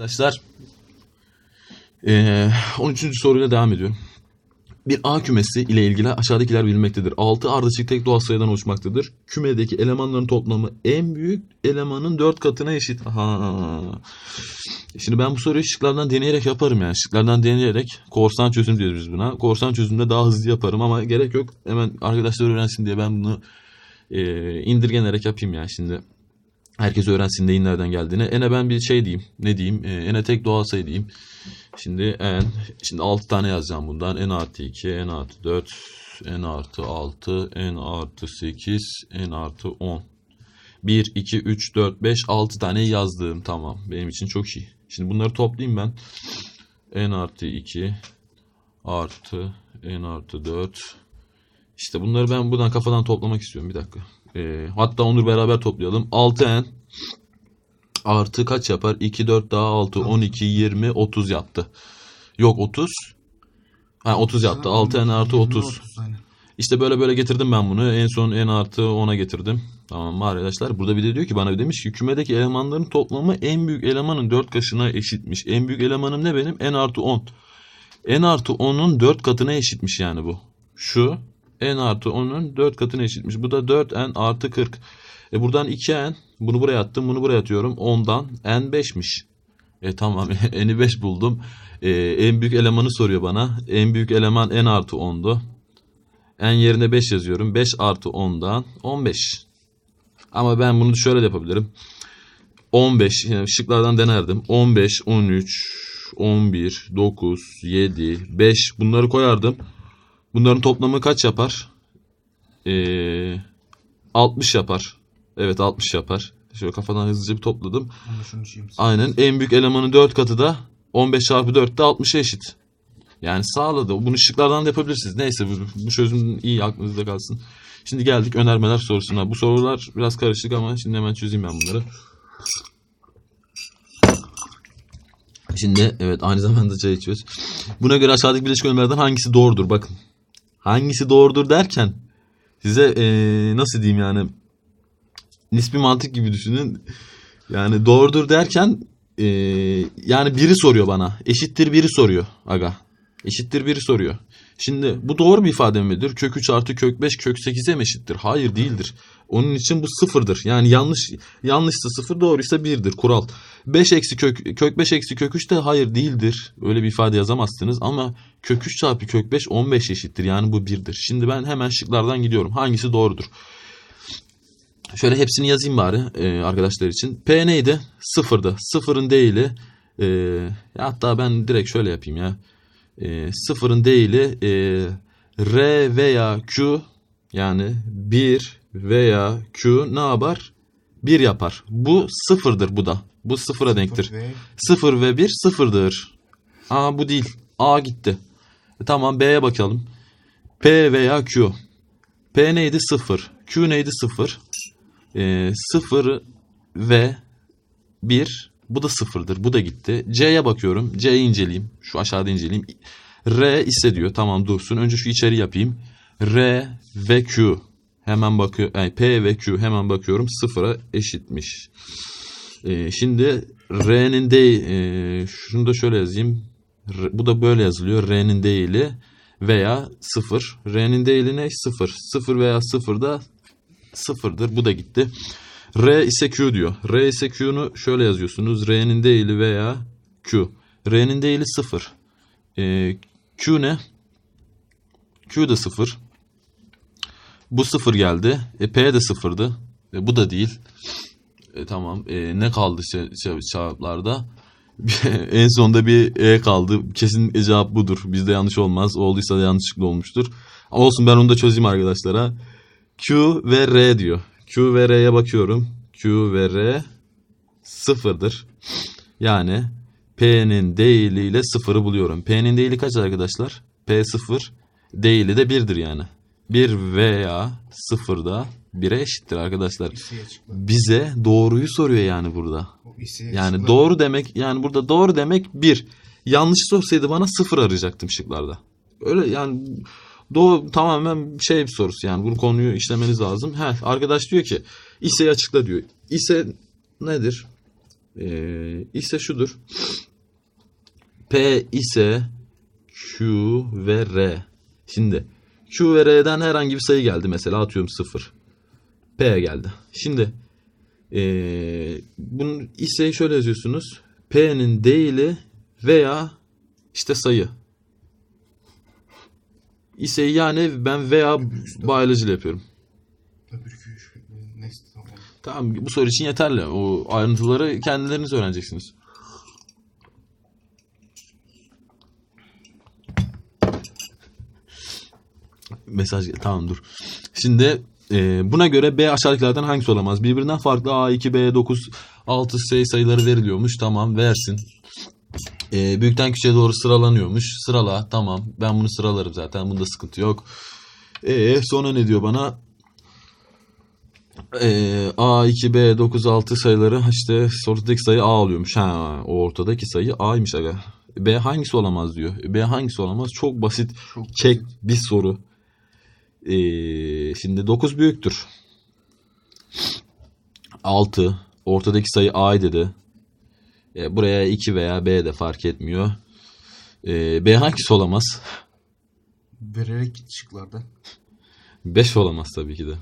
Arkadaşlar eee 13. soruyla devam ediyorum. Bir A kümesi ile ilgili aşağıdakiler bilinmektedir. 6 ardışık tek doğal sayıdan oluşmaktadır. Kümedeki elemanların toplamı en büyük elemanın 4 katına eşit. Aha. Şimdi ben bu soruyu şıklardan deneyerek yaparım yani. Şıklardan deneyerek korsan çözüm diyoruz biz buna. Korsan çözümde daha hızlı yaparım ama gerek yok. Hemen arkadaşlar öğrensin diye ben bunu eee indirgenerek yapayım yani şimdi. Herkes öğrensin neyin nereden geldiğini. Ene ben bir şey diyeyim. Ne diyeyim? Ee, ene tek doğal sayı diyeyim. Şimdi en. Şimdi 6 tane yazacağım bundan. n artı 2, n artı 4, n artı 6, n artı 8, n artı 10. 1, 2, 3, 4, 5, 6 tane yazdım. Tamam. Benim için çok iyi. Şimdi bunları toplayayım ben. n artı 2 artı n artı 4. İşte bunları ben buradan kafadan toplamak istiyorum. Bir dakika. Ee, hatta onları beraber toplayalım. 6n artı kaç yapar? 2, 4 daha 6, 12, 20, 30 yaptı. Yok 30. Ha 30 yaptı. 6n artı 30. İşte böyle böyle getirdim ben bunu. En son n artı 10'a getirdim. Tamam mı arkadaşlar? Burada bir de diyor ki bana demiş ki kümedeki elemanların toplamı en büyük elemanın 4 kaşına eşitmiş. En büyük elemanım ne benim? n artı 10. n artı 10'un 4 katına eşitmiş yani bu. Şu n artı 10'un 4 katına eşitmiş. Bu da 4n artı 40. E buradan 2n. Bunu buraya attım. Bunu buraya atıyorum. 10'dan n 5'miş. E tamam n'i 5 buldum. E, en büyük elemanı soruyor bana. En büyük eleman n artı 10'du. n yerine 5 yazıyorum. 5 artı 10'dan 15. Ama ben bunu şöyle de yapabilirim. 15 yani şıklardan denerdim. 15, 13, 11, 9, 7, 5 bunları koyardım. Bunların toplamı kaç yapar? Ee, 60 yapar. Evet 60 yapar. Şöyle kafadan hızlıca bir topladım. Aynen en büyük elemanın 4 katı da 15 çarpı 4 de 60'a eşit. Yani sağladı. Bunu şıklardan da yapabilirsiniz. Neyse bu, bu çözüm iyi aklınızda kalsın. Şimdi geldik önermeler sorusuna. Bu sorular biraz karışık ama şimdi hemen çözeyim ben bunları. Şimdi evet aynı zamanda çay içiyoruz. Buna göre aşağıdaki bileşik önermelerden hangisi doğrudur? Bakın. Hangisi doğrudur derken size eee, nasıl diyeyim yani nispi mantık gibi düşünün. Yani doğrudur derken eee, yani biri soruyor bana. Eşittir biri soruyor aga. Eşittir biri soruyor. Şimdi bu doğru bir ifade midir? Kök 3 artı kök 5 kök 8'e mi eşittir? Hayır değildir. Onun için bu sıfırdır. Yani yanlış yanlışsa sıfır doğruysa birdir kural. 5 eksi kök, kök 5 eksi kök 3 de hayır değildir. Öyle bir ifade yazamazsınız ama kök 3 çarpı kök 5 15 eşittir. Yani bu birdir. Şimdi ben hemen şıklardan gidiyorum. Hangisi doğrudur? Şöyle hepsini yazayım bari e, arkadaşlar için. P neydi? Sıfırdı. Sıfırın değili. E, ya hatta ben direkt şöyle yapayım ya. E, sıfırın değili e, R veya Q yani 1 veya Q ne yapar? 1 yapar. Bu sıfırdır bu da. Bu sıfıra denktir. 0 ve 1 sıfırdır. Aa bu değil. A gitti. E, tamam B'ye bakalım. P veya Q. P neydi? 0. Q neydi? 0. E, 0 ve 1. Bu da sıfırdır. Bu da gitti. C'ye bakıyorum. C'yi inceleyeyim. Şu aşağıda inceleyeyim. R ise diyor. Tamam dursun. Önce şu içeri yapayım. R ve Q. Hemen bakıyor. Yani P ve Q hemen bakıyorum. Sıfıra eşitmiş. Ee, şimdi R'nin de e, şunu da şöyle yazayım. Bu da böyle yazılıyor. R'nin değili veya 0. R'nin değili ne? 0. 0 veya 0 da 0'dır. Bu da gitti. R ise Q diyor. R ise Q'nu şöyle yazıyorsunuz. R'nin değili veya Q. R'nin değili 0. Ee, Q ne? Q da 0. Bu 0 geldi. E, P de 0'dı. E, bu da değil. E, tamam. E, ne kaldı ce- ce- cevaplarda? en sonda bir E kaldı. Kesin cevap budur. Bizde yanlış olmaz. Olduysa da yanlışlıkla olmuştur. Olsun ben onu da çözeyim arkadaşlara. Q ve R diyor. Q ve R'ye bakıyorum. Q ve R sıfırdır. Yani P'nin değiliyle sıfırı buluyorum. P'nin değili kaç arkadaşlar? P sıfır. Değili de birdir yani. 1 veya 0 da 1'e eşittir arkadaşlar. Bize doğruyu soruyor yani burada. Yani doğru demek yani burada doğru demek 1. Yanlış sorsaydı bana 0 arayacaktım şıklarda. Öyle yani doğru tamamen şey bir sorusu yani bu konuyu işlemeniz lazım. He, arkadaş diyor ki ise açıkla diyor. İse nedir? Ee, ise şudur. P ise Q ve R. Şimdi Q ve R'den herhangi bir sayı geldi. Mesela atıyorum 0. P geldi. Şimdi eee bunun ise şöyle yazıyorsunuz. P'nin değili veya işte sayı. İse yani ben veya biology yapıyorum. Tamam bu soru için yeterli. O ayrıntıları kendileriniz öğreneceksiniz. Mesaj tamam dur. Şimdi e, buna göre B aşağıdakilerden hangisi olamaz? Birbirinden farklı A, 2, B, 9, 6 S sayıları veriliyormuş. Tamam versin. E, büyükten küçüğe doğru sıralanıyormuş. Sırala tamam. Ben bunu sıralarım zaten. Bunda sıkıntı yok. E, sonra ne diyor bana? Ee, A, 2, B, 9, 6 sayıları işte ortadaki sayı A oluyormuş. Ha, o ortadaki sayı A'ymış aga. B hangisi olamaz diyor. B hangisi olamaz? Çok basit. Çok Çek bir soru. Ee, şimdi 9 büyüktür. 6. Ortadaki sayı A dedi. Ee, buraya 2 veya B de fark etmiyor. Ee, B hangisi olamaz? Vererek git şıklardan. 5 olamaz tabii ki de.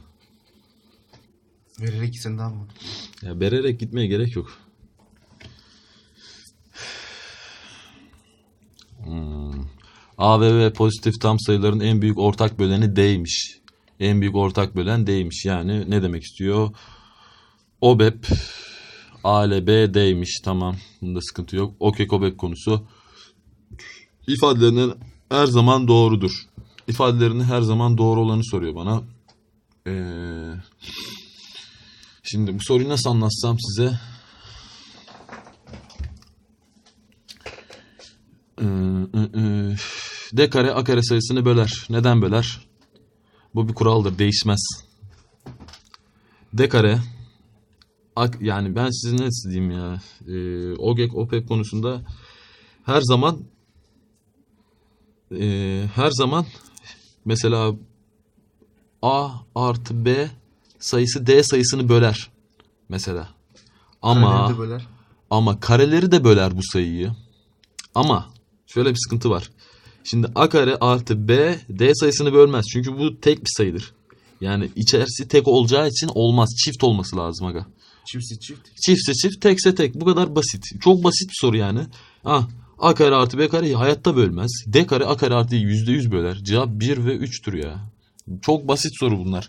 Vererek gitsen daha mı? Ya bererek gitmeye gerek yok. A ve B pozitif tam sayıların en büyük ortak böleni D'ymiş. En büyük ortak bölen D'ymiş. Yani ne demek istiyor? OBEP A ile B D'ymiş. Tamam. Bunda sıkıntı yok. OKEK OBEP konusu ifadelerinin her zaman doğrudur. İfadelerinin her zaman doğru olanı soruyor bana. Eee Şimdi bu soruyu nasıl anlatsam size? Ee, D kare A kare sayısını böler. Neden böler? Bu bir kuraldır. Değişmez. D kare A- yani ben size ne diyeyim ya ee, OGEK OPEP konusunda her zaman ee, her zaman mesela A artı B sayısı D sayısını böler mesela. Ama böler. ama kareleri de böler bu sayıyı. Ama şöyle bir sıkıntı var. Şimdi A kare artı B D sayısını bölmez. Çünkü bu tek bir sayıdır. Yani içerisi tek olacağı için olmaz. Çift olması lazım aga. Çiftsi çift. Çiftse çift, tekse tek. Bu kadar basit. Çok basit bir soru yani. Ah, A kare artı B kareyi hayatta bölmez. D kare A kare artı yüzde yüz böler. Cevap 1 ve 3'tür ya. Çok basit soru bunlar.